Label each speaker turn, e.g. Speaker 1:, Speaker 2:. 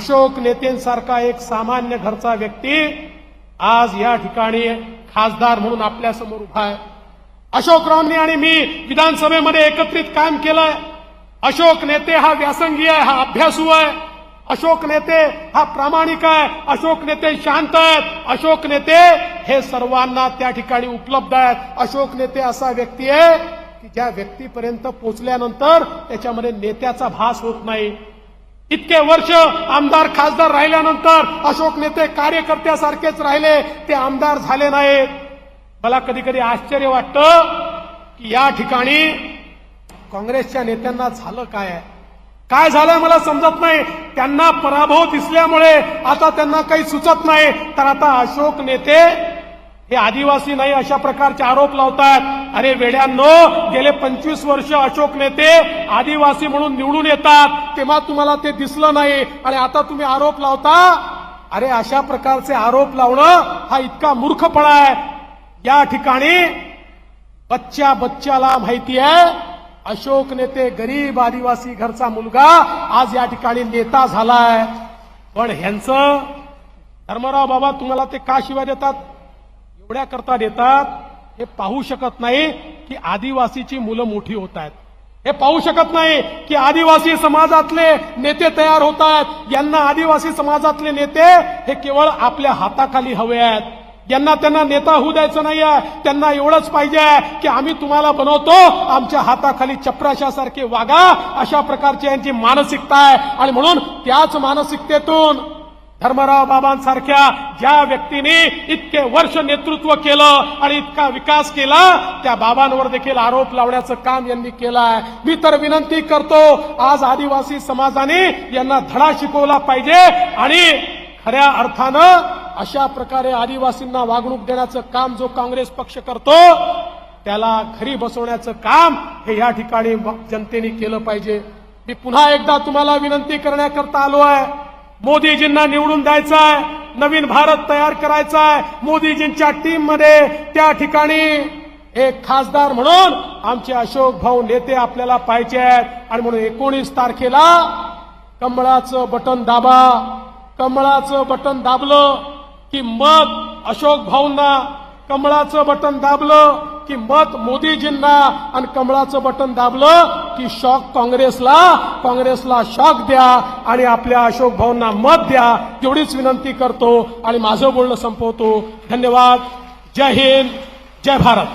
Speaker 1: अशोक नेतेंसारखा एक सामान्य घरचा व्यक्ती आज या ठिकाणी खासदार म्हणून आपल्यासमोर उभा आहे. अशोकरावांनी आणि मी विधानसभेमध्ये एकत्रित काम केलंय. अशोक नेते हा व्यासंगी आहे हा अभ्यासू आहे. अशोक नेते हा प्रामाणिक आहे. अशोक नेते शांत आहेत. अशोक नेते हे सर्वांना त्या ठिकाणी उपलब्ध आहेत. अशोक नेते असा व्यक्ती आहे की ज्या व्यक्तीपर्यंत पोहोचल्यानंतर त्याच्यामध्ये नेत्याचा भास होत नाही. इतके वर्ष आमदार खासदार राहिल्यानंतर अशोक नेते कार्यकर्त्यासारखेच राहिले. ते आमदार झाले नाहीत. मला कधी कधी आश्चर्य वाटतं की या ठिकाणी काँग्रेसच्या नेत्यांना झालं काय काय झालंय मला समजत नाही. त्यांना पराभव दिसल्यामुळे आता त्यांना काही सुचत नाही. तर आता अशोक नेते हे आदिवासी नाही अशा प्रकारचे आरोप लावतात. अरे वेड्यांनो गेले पंचवीस वर्ष अशोक नेते आदिवासी म्हणून निवडून येतात. तेव्हा तुम्हाला ते दिसलं नाही. आणि आता तुम्ही आरोप लावता? अरे अशा प्रकारचे आरोप लावणं हा इतका मूर्खपणा आहे. या ठिकाणी बच्च्या बच्च्याला माहिती आहे अशोक नेते गरीब आदिवासी घरचा मुलगा आज या ठिकाणी नेता झालाय. पण ह्यांचं धर्मराव बाबा तुम्हाला ते का शिवाय देतात? एवढ्या करता देतात हे पाहू शकत नाही की आदिवासीची मुलं मोठी होत आहेत. हे पाहू शकत नाही की आदिवासी समाजातले नेते तयार होत आहेत. यांना आदिवासी समाजातले नेते हे केवळ आपल्या हाताखाली हवे आहेत. यांना त्यांना नेता होऊ द्यायचं नाहीये. त्यांना एवढंच पाहिजे की आम्ही तुम्हाला बनवतो आमच्या हाताखाली चपराशासारखे वागा अशा प्रकारची यांची मानसिकता आहे. आणि म्हणून त्याच मानसिकतेतून धर्मराव बाबांसारख्या ज्या व्यक्तीने इतके वर्ष नेतृत्व केलं आणि इतका विकास केला त्या बाबांवर देखील आरोप लावण्याचं काम यांनी केलं आहे मी तर विनंती करतो आज आदिवासी समाजाने यांना धडा शिकवला पाहिजे आणि खऱ्या अर्थानं अशा प्रकारे आदिवासींना वागणूक देण्याचं काम जो काँग्रेस पक्ष करतो त्याला घरी बसवण्याचं काम हे या ठिकाणी जनतेने केलं पाहिजे. मी पुन्हा एकदा तुम्हाला विनंती करण्याकरता आलो आहे. मोदीजींना निवडून द्यायचं आहे नवीन भारत तयार करायचा आहे मोदीजींच्या टीममध्ये त्या ठिकाणी एक खासदार म्हणून आमचे अशोक भाऊ नेते आपल्याला पाहिजे आहेत. आणि म्हणून एकोणीस तारखेला कमळाचं बटन दाबा. कमळाचं बटन दाबलं की मग अशोक भाऊंना कमळाचं बटन दाबलं की मत मोदीजींना आणि कमळाचं बटन दाबलं की शॉक काँग्रेसला. काँग्रेसला शॉक द्या आणि आपल्या अशोक भाऊंना मत द्या. तेवढीच विनंती करतो आणि माझं बोलणं संपवतो. धन्यवाद. जय हिंद. जय भारत.